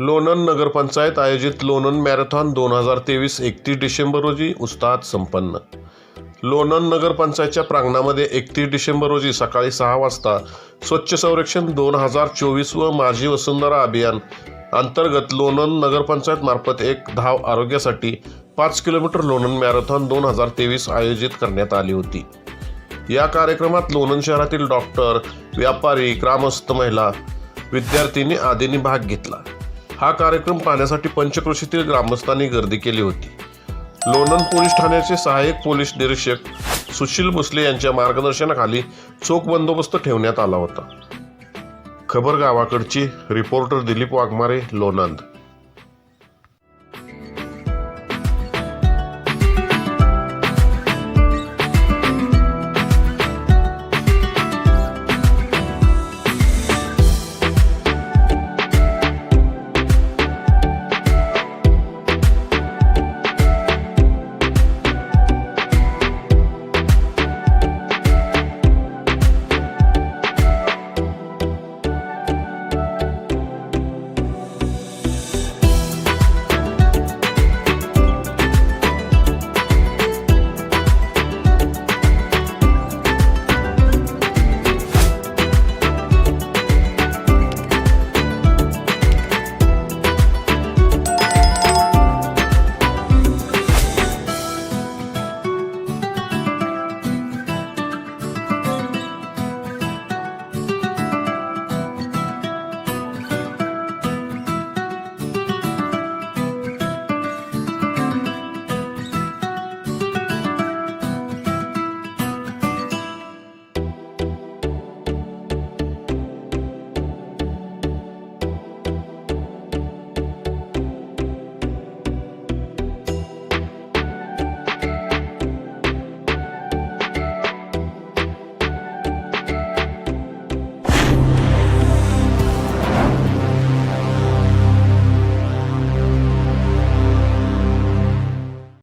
लोणंद नगरपंचायत आयोजित लोणंद मॅरेथॉन दोन हजार तेवीस एकतीस डिसेंबर रोजी उत्साहात संपन्न. लोणंद नगरपंचायतच्या प्रांगणामध्ये एकतीस डिसेंबर रोजी सकाळी सहा वाजता स्वच्छ संरक्षण दोन हजार चोवीस व माझी वसुंधरा अभियान अंतर्गत लोणंद नगरपंचायत मार्फत एक धाव आरोग्यासाठी पाच किलोमीटर लोणंद मॅरेथॉन दोन हजार तेवीस आयोजित करण्यात आली होती. या कार्यक्रमात लोणंद शहरातील डॉक्टर व्यापारी ग्रामस्थ महिला विद्यार्थिनी आदींनी भाग घेतला. हा कार्यक्रम पाहण्यासाठी पंचक्रोशीतील ग्रामस्थांनी गर्दी केली होती. लोणंद पोलीस ठाण्याचे सहाय्यक पोलीस निरीक्षक सुशील भोसले यांच्या मार्गदर्शनाखाली चोख बंदोबस्त ठेवण्यात आला होता. खबर गावाकडची रिपोर्टर दिलीप वाघमारे लोणंद.